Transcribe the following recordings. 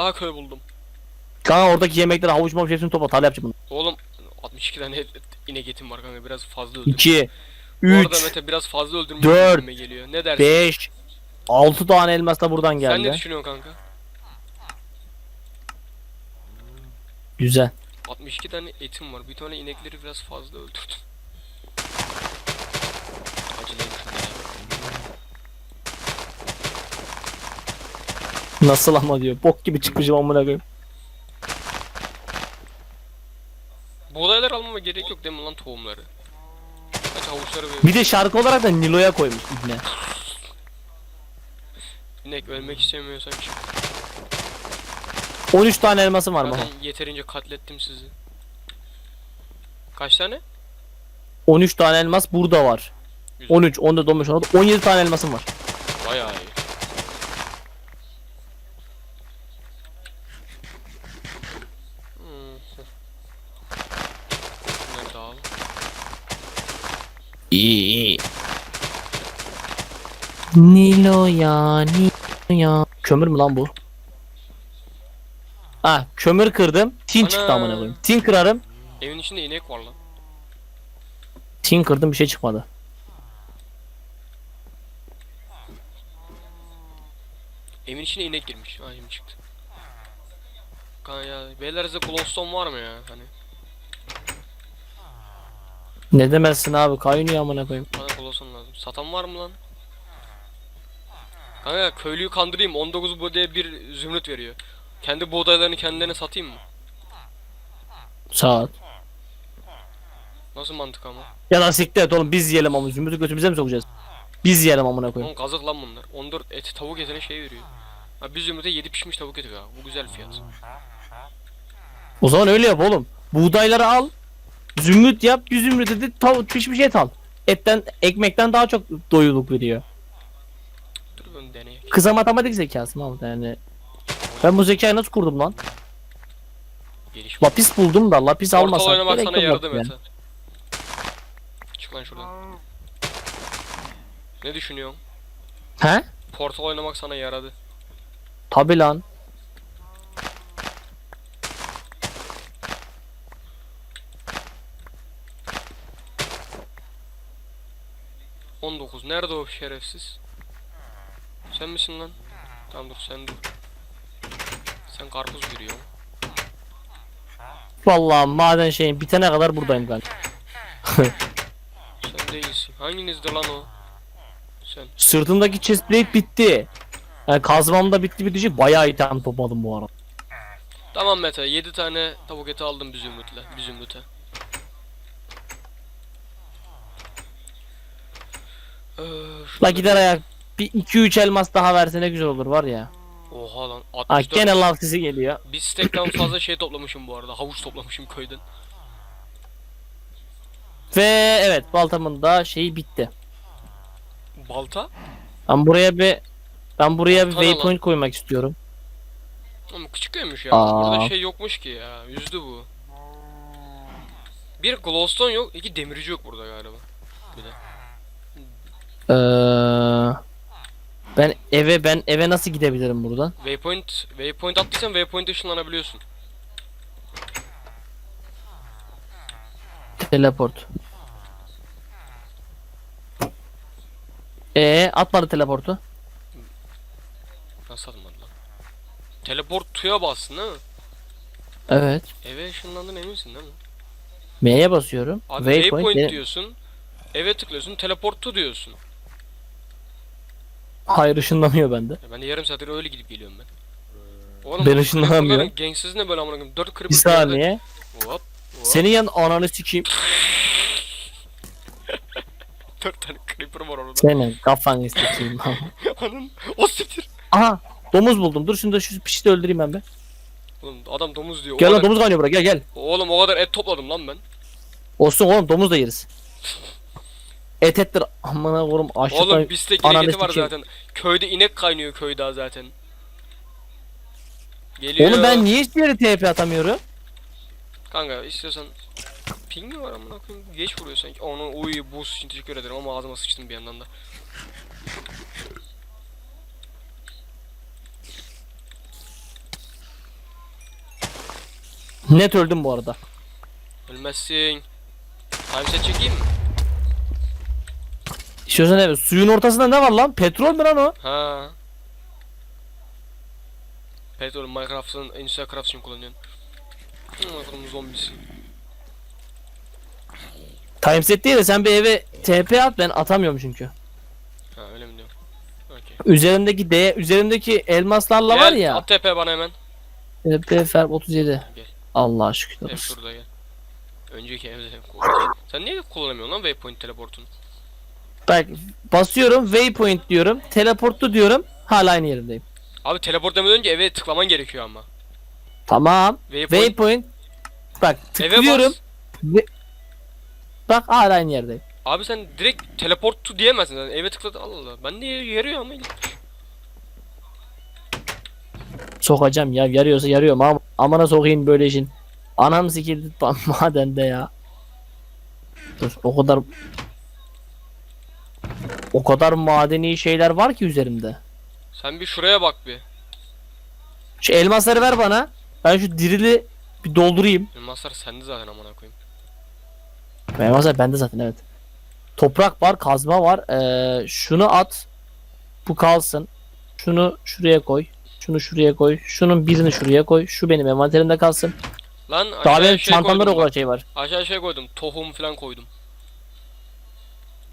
Vallahi köy buldum. Kanka oradaki yemekleri havuç mavuç hepsini topla. Tal yapacağım bunu. Oğlum 62 tane et- et- inek etim var kanka biraz fazla öldüm. 2, Bu arada 3, Mete biraz fazla öldürmüş dört, gibime geliyor. Ne dersin? 5, 6 tane elmas da buradan Sen ne geldi. düşünüyorsun kanka? Güzel. 62 tane etim var. Bir tane inekleri biraz fazla öldürdüm. Nasıl ama diyor. Bok gibi çıkmışım amına koyayım. Buğdaylar almama gerek yok değil mi lan tohumları? Kaç havuçları ve Bir de şarkı olarak da Nilo'ya koymuş ibne. inek ölmek istemiyorsan çık. 13 tane elmasım var mı? Zaten yeterince katlettim sizi. Kaç tane? 13 tane elmas burada var. Güzel. 13, 14, 15, 16, 17 tane elmasım var. Bayağı iyi. Hmm. Bunları da al. İyi iyi. Nilo'ya, Nilo'ya. Kömür mü lan bu? Ha, kömür kırdım. Tin çıktı Ana. amına koyayım. Tin kırarım. Evin içinde inek var lan. Tin kırdım bir şey çıkmadı. Evin içine inek girmiş. Ha şimdi çıktı. Kanka ya beyler size glowstone var mı ya hani? Ne demezsin abi kaynıyor amına koyayım. Bana glowstone lazım. Satan var mı lan? Kanka köylüyü kandırayım 19 buğdaya bir zümrüt veriyor. Kendi buğdaylarını kendilerine satayım mı? Saat. Nasıl mantık ama? Ya da siktir et oğlum biz yiyelim ama zümrütü götümüze mi sokacağız? Biz yiyelim amına koyayım. Oğlum kazık lan bunlar. 14 et tavuk etine şey veriyor. Ha bir zümrüte 7 pişmiş tavuk eti ya. Bu güzel fiyat. O zaman öyle yap oğlum. Buğdayları al. Zümrüt yap. Bir zümrüte de tavuk pişmiş et al. Etten, ekmekten daha çok doyuluk veriyor. Dur ben deneyeyim. Kısa matematik zekası Mahmut yani. Ben bu zekayı nasıl kurdum lan? Geliş. Lapis buldum da lapis Portal almasam. oynamak gerek sana yaradı yani. Çık lan şuradan. Ne düşünüyorsun? He? Portal oynamak sana yaradı. Tabi lan. On dokuz. Nerede o şerefsiz? Sen misin lan? Tamam dur sen dur. Sen karpuz giriyorsun. Vallahi maden şeyin bitene kadar buradayım galiba. Sen değilsin. Hanginizde lan o? Sen. Sırtımdaki chestplate bitti. Yani kazmam da bitti bitecek. Bayağı item topladım bu arada. Tamam Mete. 7 tane tavuk eti aldım bir zümrütle. Bir zümrüte. La gider ayak. Bir 2-3 elmas daha versene güzel olur var ya. Oha lan. Ha 64. gene lav sesi geliyor. Bir stekten fazla şey toplamışım bu arada. Havuç toplamışım köyden. Ve evet baltamın da şeyi bitti. Balta? Ben buraya bir ben buraya bir Balta ne lan? waypoint koymak istiyorum. Ama küçük köymüş ya. Aa. Burada şey yokmuş ki ya. Yüzdü bu. Bir glowstone yok, iki demirci yok burada galiba. Bir de. Ee, ben eve ben eve nasıl gidebilirim buradan? Waypoint, waypoint attıysan waypoint ışınlanabiliyorsun. Teleport. Ee atmadı teleportu. Nasıl atılmadı lan? Teleport tuya bassın değil mi? Evet. Eve ışınlandın eminsin değil mi? M'ye basıyorum. Abi waypoint, waypoint, diyorsun. Eve tıklıyorsun, teleport to diyorsun. Hayır ışınlanıyor bende. Ya ben de yarım saattir öyle gidip geliyorum ben. Oğlum Ben ışınlanamıyorum. Gangsiz ne böyle amına koyayım? 4 creeper Bir saniye. Hop. hop. Senin yan ananı sikeyim. 4 tane creeper var orada. Senin kafanı sikeyim. Anın o siktir. Aha domuz buldum. Dur şunu da şu pişti öldüreyim ben be. Oğlum adam domuz diyor. O Gel lan kadar- domuz kaynıyor buraya gel gel. Oğlum o kadar et topladım lan ben. Olsun oğlum domuz da yeriz. Et ettir. Amına koyayım açlıktan. Oğlum bistek inek eti var zaten. Köyde inek kaynıyor köyde zaten. Geliyor. Oğlum ben niye hiçbir yere TP atamıyorum? Kanka istiyorsan ping mi var amına koyayım? Geç vuruyor sanki. Onu uy boost için teşekkür ederim ama ağzıma sıçtım bir yandan da. Net öldüm bu arada. Ölmezsin. Timeset çekeyim mi? İstiyorsan evet. Suyun ortasında ne var lan? Petrol mü lan o? Ha. Petrol Minecraft'ın Endüstri Craft için kullanıyorsun. Minecraft'ın zombisi. Timeset değil de sen bir eve TP at ben atamıyorum çünkü. Ha öyle mi diyorum? Okey. Üzerindeki D, üzerindeki elmaslarla var ya. At TP bana hemen. TP Ferb 37. Gel. Allah şükür. Hep şurada gel. Önceki evde. Sen niye kullanamıyorsun lan waypoint teleportunu? Bak basıyorum waypoint diyorum. Teleportlu diyorum. Hala aynı yerimdeyim. Abi teleport demeden önce eve tıklaman gerekiyor ama. Tamam. Waypoint, Waypoint. Bak eve tıklıyorum. bas. Bak hala aynı yerdeyim. Abi sen direkt teleport to diyemezsin. zaten. eve tıkladı Allah Allah. Ben de yarıyor ama. Sokacağım ya yarıyorsa yarıyorum ama amına sokayım böyle işin. Anam sikildi tam madende ya. Dur o kadar o kadar madeni şeyler var ki üzerimde. Sen bir şuraya bak bir. Şu elmasları ver bana. Ben şu dirili bir doldurayım. Elmaslar sende zaten amına koyayım. Elmaslar bende zaten evet. Toprak var, kazma var. Ee, şunu at. Bu kalsın. Şunu şuraya koy. Şunu şuraya koy. Şunun birini şuraya koy. Şu benim envanterimde kalsın. Lan Daha benim şey çantamda da o koydum. kadar şey var. Aşağı şey koydum. Tohum falan koydum.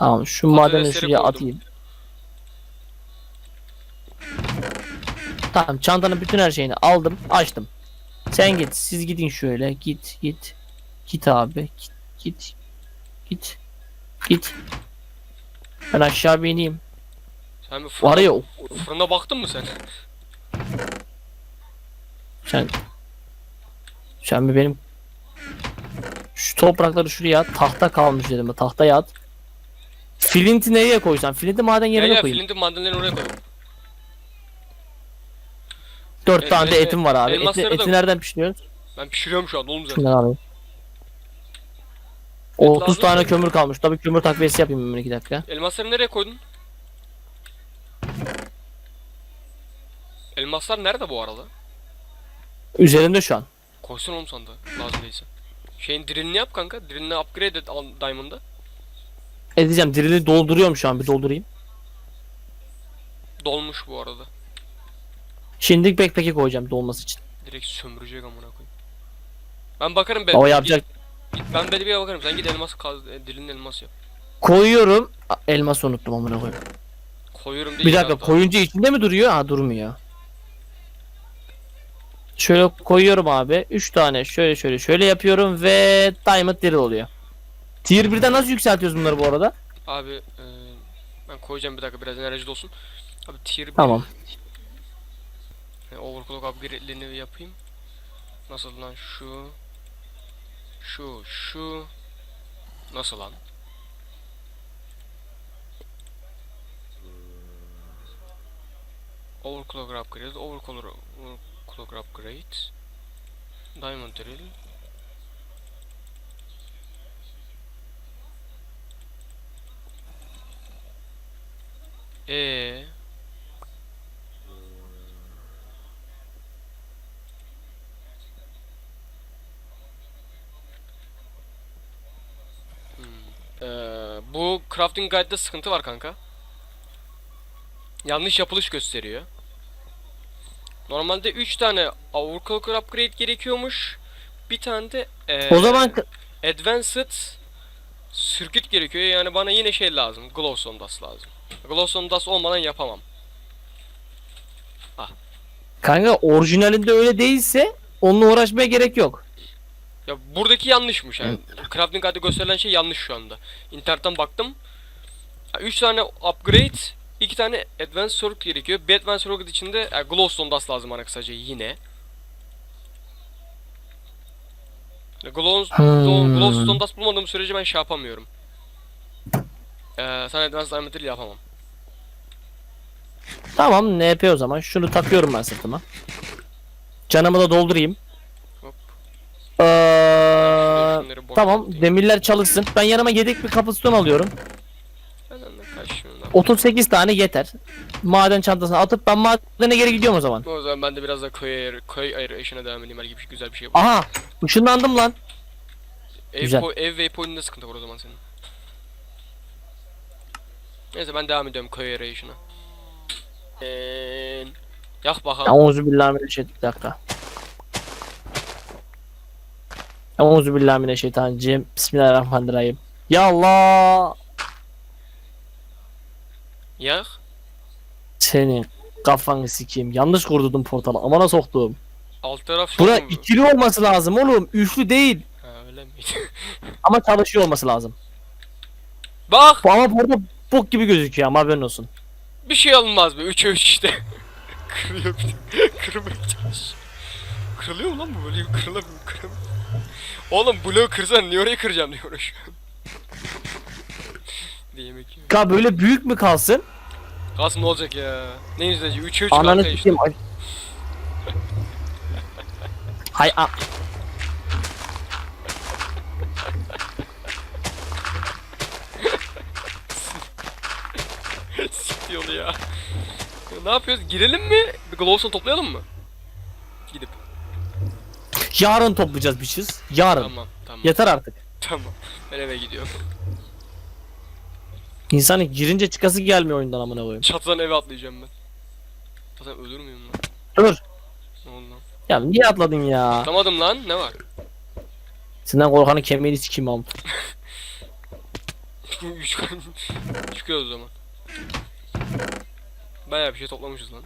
Tamam şu madeni şuraya koydum. atayım. Tamam çantanın bütün her şeyini aldım açtım. Sen git siz gidin şöyle git git. Git abi git git. Git. Git. Ben aşağı bir ineyim. Sen bir fırına, Var ya o- fırına baktın mı sen? sen sen bir benim şu toprakları şuraya at. Tahta kalmış dedim. Tahtaya at. Flinti nereye koysan? Flinti maden yerine ya koyayım. flintin madenlerini oraya koydum. Dört E, tane de e, etim var abi. Eti, elmasları da eti koy. nereden pişiriyoruz? Ben pişiriyorum şu an oğlum zaten. Şundan alayım. Et 30 lazım tane mı? kömür kalmış. Tabii kömür takviyesi yapayım hemen 2 dakika. Elmasları nereye koydun? Elmaslar nerede bu arada? Üzerimde şu an. Koysun oğlum sandığa lazım değilse. Şeyin drillini yap kanka. Drillini upgrade et al- Diamond'da. Edeceğim. Dirili dolduruyorum şu an. Bir doldurayım. Dolmuş bu arada. Şimdi backpack'e koyacağım dolması için. Direkt sömürecek amına koyayım. Ben bakarım be. O yapacak. Git, git, ben belediye bakarım. Sen git elmas kaz, e, dilinin elmas yap. Koyuyorum. A, Elması unuttum amına koyayım. Koyuyorum değil Bir dakika hatta. koyunca içinde mi duruyor? Ha durmuyor. Şöyle koyuyorum abi. 3 tane şöyle şöyle şöyle yapıyorum ve diamond deri oluyor. Tier 1'den nasıl yükseltiyoruz bunları bu arada? Abi e, ben koyacağım bir dakika biraz enerji dolsun. Abi tier 1 Tamam. e, overclock upgrade'lerini yapayım. Nasıl lan şu şu şu nasıl lan? Overclock upgrade, overclock, overclock upgrade, diamond drill, Ee. Hmm. Ee, bu crafting guide'da sıkıntı var kanka. Yanlış yapılış gösteriyor. Normalde 3 tane overclocker upgrade gerekiyormuş. Bir tane de ee, O zaman Advanced Circuit gerekiyor yani bana yine şey lazım. Glowstone Dust lazım. Glowstone Dust olmadan yapamam. kanka orijinalinde öyle değilse onunla uğraşmaya gerek yok. Ya buradaki yanlışmış yani. Crafting Guide'de gösterilen şey yanlış şu anda. İnternetten baktım. 3 tane upgrade, 2 tane Advanced Circuit gerekiyor. Bir Advanced Circuit içinde yani Glowstone Dust lazım bana kısaca yine. Glow, Hmm. Glowstone Dust bulmadığım sürece ben şey yapamıyorum. Ee, sen Advanced Drill yapamam. Tamam NP o zaman. Şunu takıyorum ben sırtıma. Canımı da doldurayım. Hop. Ee, Şunları boş tamam atayım. demirler çalışsın. Ben yanıma yedek bir kapıston alıyorum. Ben de kaç şunu 38 tane yeter. Maden çantasına atıp ben madene geri gidiyorum o zaman. O zaman ben de biraz da köy ayır, köy aeration'a devam edeyim. Belki bir güzel bir şey yapayım. Aha ışınlandım lan. Ev, güzel. po- ev waypoint'inde sıkıntı var o zaman senin. Neyse ben devam ediyorum köy aeration'a. Eee... Yak bakalım. Euzu billahi mineşşeytanirracim. Bir dakika. Euzu billahi mineşşeytanirracim. Bismillahirrahmanirrahim. Ya Allah. Yak. Senin kafanı sikeyim. Yanlış kurdurdum portalı. Amana soktum. Alt taraf şey Bura mu? ikili olması lazım oğlum. Üçlü değil. Ha öyle miydi? Ama çalışıyor olması lazım. Bak ama burada bok gibi gözüküyor ama haberin olsun. bir şey alınmaz be 3'e 3 işte. Kırıyor bir. Kırmaya çalış. Kırılıyor lan bu böyle kırılamıyor kırılamıyor. Oğlum bloğu kırsan niye orayı kıracağım diye uğraşıyor. diye yemek yiyor. Ya böyle büyük mü kalsın? Kalsın ne olacak ya? Ne yüzdeci? 3'e 3 Ananı kanka işte. sikeyim. Ay. Hay a Siktir yolu ya. ya. Ne yapıyoruz? Girelim mi? Bir Glowstone toplayalım mı? Gidip. Yarın toplayacağız biçiz. Yarın. Tamam tamam. Yeter artık. Tamam. Ben eve gidiyorum. İnsanın girince çıkası gelmiyor oyundan amına koyayım. Çatıdan eve atlayacağım ben. Zaten ölür müyüm lan? Dur. Ne oldu lan? Ya niye atladın ya? Atlamadım lan. Ne var? Senden korkanın kemiğini sikeyim Mahmut. Üç Çıkıyoruz o zaman. Bayağı bir şey toplamışız lan.